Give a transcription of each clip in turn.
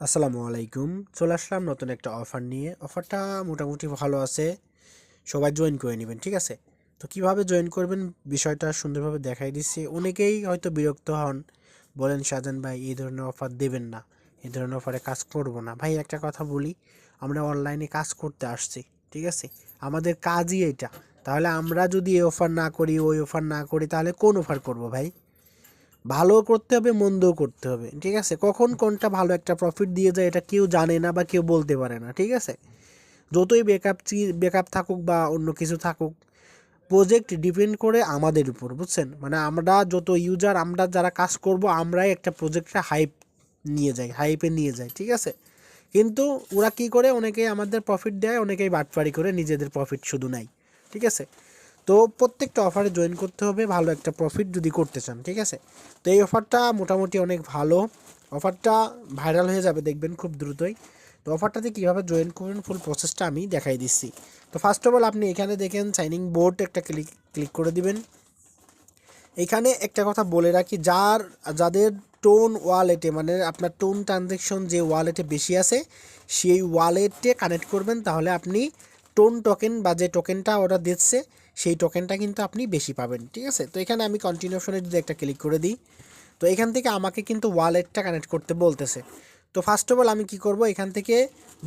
আসসালামু আলাইকুম। চলে আসলাম নতুন একটা অফার নিয়ে। অফারটা মোটামুটি ভালো আছে। সবাই জয়েন করে নেবেন, ঠিক আছে? তো কীভাবে জয়েন করবেন বিষয়টা সুন্দরভাবে দেখাই দিচ্ছি। অনেকেই হয়তো বিরক্ত হন। বলেন শাহজান ভাই, এই ধরনের অফার দেবেন না। এই ধরনের অফারে কাজ করব না। ভাই, একটা কথা বলি, আমরা অনলাইনে কাজ করতে আসছি, ঠিক আছে? আমাদের কাজই এটা। তাহলে আমরা যদি এই অফার না করি, ওই অফার না করি, তাহলে কোন অফার করব ভাই? ভালো করতে হবে, মন্দও করতে হবে। ঠিক আছে? কখন কোনটা ভালো একটা প্রফিট দিয়ে যায় এটা কেউ জানে না বা কেউ বলতে পারে না। ঠিক আছে? যতই বেকআপ বেকআপ থাকুক বা অন্য কিছু থাকুক প্রজেক্ট ডিপেন্ড করে আমাদের উপর, বুঝছেন? মানে আমরা যত ইউজার আমরা যারা কাজ করব, আমরাই একটা প্রজেক্টটা হাইপ নিয়ে যাই হাইপে নিয়ে যাই, ঠিক আছে? কিন্তু ওরা কি করে? অনেকেই আমাদের প্রফিট দেয়, অনেকেই বাটপারি করে, নিজেদের প্রফিট শুধু নেয়। ঠিক আছে? তো প্রত্যেকটা অফারে জয়েন করতে হবে, ভালো একটা প্রফিট যদি করতে চান, ঠিক আছে? তো এই অফারটা মোটামুটি অনেক ভালো। অফারটা ভাইরাল হয়ে যাবে, দেখবেন খুব দ্রুতই। তো অফারটাতে কীভাবে জয়েন করবেন ফুল প্রসেসটা আমি দেখাই দিচ্ছি। তো ফার্স্ট অফ অল আপনি এখানে দেখেন সাইনিং বোর্ড একটা ক্লিক ক্লিক করে দিবেন। এখানে একটা কথা বলে রাখি, যার, যাদের টোন ওয়ালেটে মানে আপনার টোন ট্রানজ্যাকশন যে ওয়ালেটে বেশি আছে, সেই ওয়ালেটে কানেক্ট করবেন, তাহলে আপনি টোন টোকেন বা যে টোকেনটা ওরা দিচ্ছে, সেই টোকেনটা কিন্তু আপনি বেশি পাবেন, ঠিক আছে? তো এখানে আমি কন্টিনিউ যদি একটা ক্লিক করে দিই, তো এখান থেকে আমাকে কিন্তু ওয়ালেটটা কানেক্ট করতে বলতেছে। তো ফার্স্ট অফ অল আমি কি করব? এখান থেকে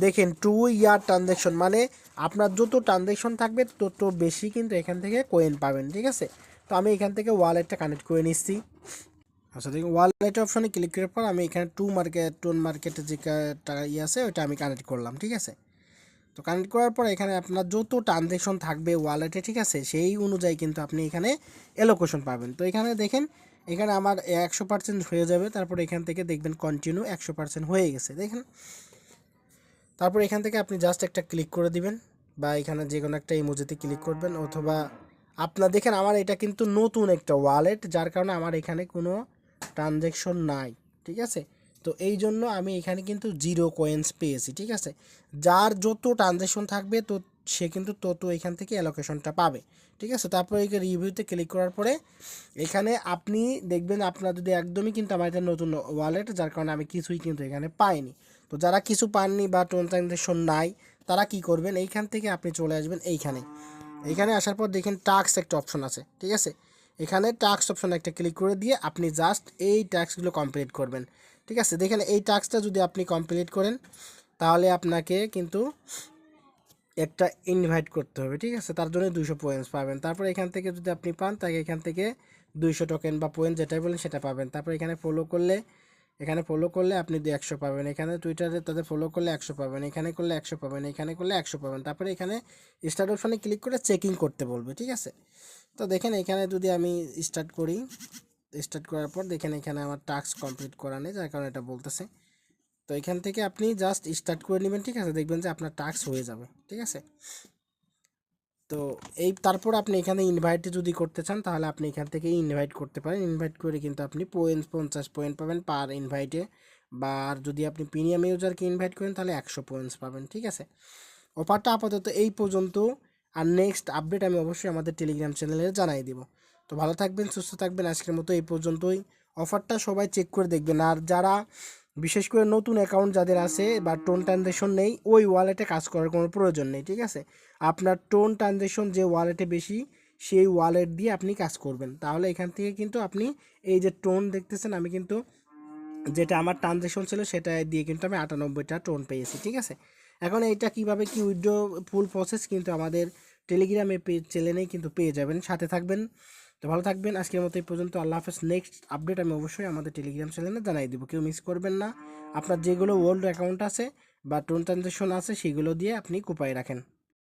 দেখেন টু ইয়ার ট্রানজ্যাকশন মানে আপনার যত ট্রানজ্যাকশন থাকবে, তত বেশি কিন্তু এখান থেকে কোয়েন পাবেন, ঠিক আছে? তো আমি এখান থেকে ওয়ালেটটা কানেক্ট করে নিচ্ছি। আচ্ছা দেখুন ওয়ালেট অপশনে ক্লিক করার পর আমি এখানে টু মার্কেট টোন মার্কেটে যে টাকা ইয়ে আছে, ওইটা আমি কানেক্ট করলাম, ঠিক আছে? তো কানেক্ট করার পর এখানে আপনার যত ট্রানজ্যাকশন থাকবে ওয়ালেটে ঠিক আছে, সেই অনুযায়ী কিন্তু আপনি এখানে এলোকেশন পাবেন। তো এখানে দেখেন, এখানে আমার একশো পার্সেন্ট হয়ে যাবে, তারপর এখান থেকে দেখবেন কন্টিনিউ একশো পার্সেন্ট হয়ে গেছে, দেখেন। তারপর এখান থেকে আপনি জাস্ট একটা ক্লিক করে দিবেন, বা এখানে যে কোনো একটা ইমোজিতে ক্লিক করবেন, অথবা আপনার, দেখেন আমার এটা কিন্তু নতুন একটা ওয়ালেট যার কারণে আমার এখানে কোনো ট্রানজ্যাকশন নাই, ঠিক আছে? তো এই জন্য আমি এখানে কিন্তু জিরো কয়েন্স পেয়েছি, ঠিক আছে? যার যত ট্রানজ্যাকশন থাকবে, তো সে কিন্তু তত এখান থেকে অ্যালোকেশনটা পাবে, ঠিক আছে? তারপরে এই রিভিউতে ক্লিক করার পরে এখানে আপনি দেখবেন আপনার যদি একদমই কিন্তু আমার এটা নতুন ওয়ালেট যার কারণে আমি কিছুই কিন্তু এখানে পাইনি। তো যারা কিছু পাননি বা ট্রানজ্যাকশন নাই, তারা কি করবেন? এইখান থেকে আপনি চলে আসবেন এইখানে। এইখানে আসার পর দেখেন টাক্স একটা অপশন আছে, ঠিক আছে? এখানে টাক্স অপশন একটা ক্লিক করে দিয়ে আপনি জাস্ট এই ট্যাক্সগুলো কমপ্লিট করবেন। ঠিক আছে? দেখেন, এই টাস্কটা যদি আপনি কমপ্লিট করেন, তাহলে আপনাকে কিন্তু একটা ইনভাইট করতে হবে। ঠিক আছে? তার জন্য দুইশো পয়েন্টস পাবেন। তারপর এখান থেকে যদি আপনি পান তাকে এখান থেকে দুইশো টোকেন বা পয়েন্ট যেটাই বলেন সেটা পাবেন। তারপর এখানে ফলো করলে, এখানে ফলো করলে আপনি দু একশো পাবেন। এখানে টুইটারে তাদের ফলো করলে একশো পাবেন। এখানে করলে একশো পাবেন। এখানে করলে একশো পাবেন। তারপরে এখানে স্টার্ট অপশানে ক্লিক করে চেকিং করতে বলবে। ঠিক আছে? তো দেখেন এখানে যদি আমি স্টার্ট করি স্টার্ট করার পর দেখেন এখানে আমার টাস্ক কমপ্লিট করা নেই, যার কারণে এটা বলতেছে। তো এখান থেকে আপনি জাস্ট স্টার্ট করে নেবেন, ঠিক আছে? দেখবেন যে আপনার টাস্ক হয়ে যাবে, ঠিক আছে? তো এই তারপর আপনি এখানে ইনভাইট যদি করতে চান, তাহলে আপনি এখান থেকে ইনভাইট করতে পারেন। ইনভাইট করে কিন্তু আপনি পয়েন্ট, পঞ্চাশ পয়েন্ট পাবেন পার ইনভাইটে বা আর যদি আপনি প্রিমিয়াম ইউজারকে ইনভাইট করেন, তাহলে একশো পয়েন্টস পাবেন, ঠিক আছে? অফারটা আপাতত এই পর্যন্ত। আর নেক্সট আপডেট আমি অবশ্যই আমাদের টেলিগ্রাম চ্যানেলে জানাই দিব। তো ভালো থাকবেন, সুস্থ থাকবেন, আজকের মতো এই পর্যন্তই। অফারটা সবাই চেক করে দেখবেন। আর যারা বিশেষ করে নতুন অ্যাকাউন্ট যাদের আছে বা টোন ট্রানজ্যাকশন নেই, ওই ওয়ালেটে কাজ করার কোনো প্রয়োজন নেই, ঠিক আছে? আপনার টোন ট্রানজ্যাকশন যে ওয়ালেটে বেশি, সেই ওয়ালেট দিয়ে আপনি কাজ করবেন। তাহলে এখান থেকে কিন্তু আপনি এই যে টোন দেখতেছেন, আমি কিন্তু যেটা আমার ট্রানজ্যাকশন ছিল, সেটা দিয়ে কিন্তু আমি আটানব্বইটা টোন পেয়েছি, ঠিক আছে? এখন এইটা কীভাবে কি উইড্রো ফুল প্রসেস কিন্তু আমাদের টেলিগ্রামে পে চ্যানেলেই কিন্তু পেয়ে যাবেন। সাথে থাকবেন। তো ভালো থাকবেন। আজকের মতো এই পর্যন্ত। আল্লাহ হাফেজ। নেক্সট আপডেট আমি অবশ্যই আমাদের টেলিগ্রাম চ্যানেলে জানাই দেবো। কেউ মিস করবেন না। আপনার যেগুলো ওল্ড অ্যাকাউন্ট আছে বা টোন ট্রানজ্যাকশন আছে, সেগুলো দিয়ে আপনি কোপায় রাখেন।